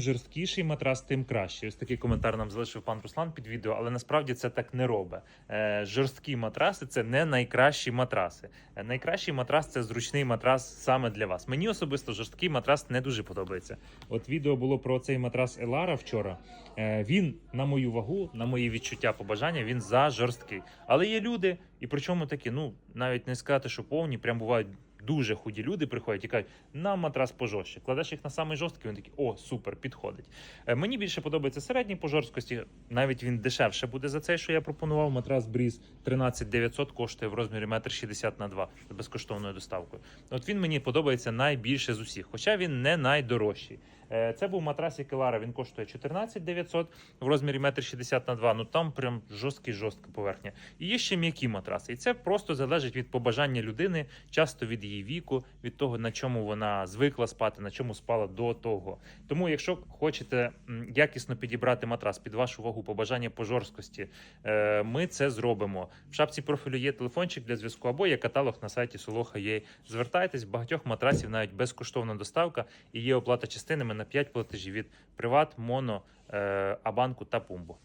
жорсткіший матрас, тим краще. Ось такий коментар нам залишив пан Руслан під відео, але насправді це так не робить. Е, жорсткі матраси це не найкращі матраси. Е, найкращий матрас це зручний матрас саме для вас. Мені особисто жорсткий матрас не дуже подобається. От відео було про цей матрас Елара вчора. Е, він на мою вагу, на мої відчуття, побажання, він за жорсткий. Але є люди, і причому такі, ну навіть не сказати, що повні, прям бувають. Дуже худі люди приходять і кажуть, нам матрас пожорстче. Кладеш їх на самий жорсткий, він такі, о, супер, підходить. Е, Мені більше подобається середній по жорсткості. Навіть він дешевше буде за цей, що я пропонував. Матрас Бріз 13 900 коштує в розмірі 1,60 на 2 з безкоштовною доставкою. От він мені подобається найбільше з усіх, хоча він не найдорожчий. Е, Це був матрас Екелара, він коштує 14 900 в розмірі 1,60 на 2. Ну там прям жорсткий жорстка поверхня. І є ще м'які матраси. І це просто залежить від побажання людини, часто від її віку, від того, на чому вона звикла спати, на чому спала до того. Тому, якщо хочете якісно підібрати матрас під вашу вагу, побажання по жорсткості, е, ми це зробимо. В шапці профілю є телефончик для зв'язку або є каталог на сайті Soloha.ua. Звертайтесь, багатьох матрасів навіть безкоштовна доставка і є оплата частинами на 5 платежів від Приват, Моно, е, Абанку та Пумбо.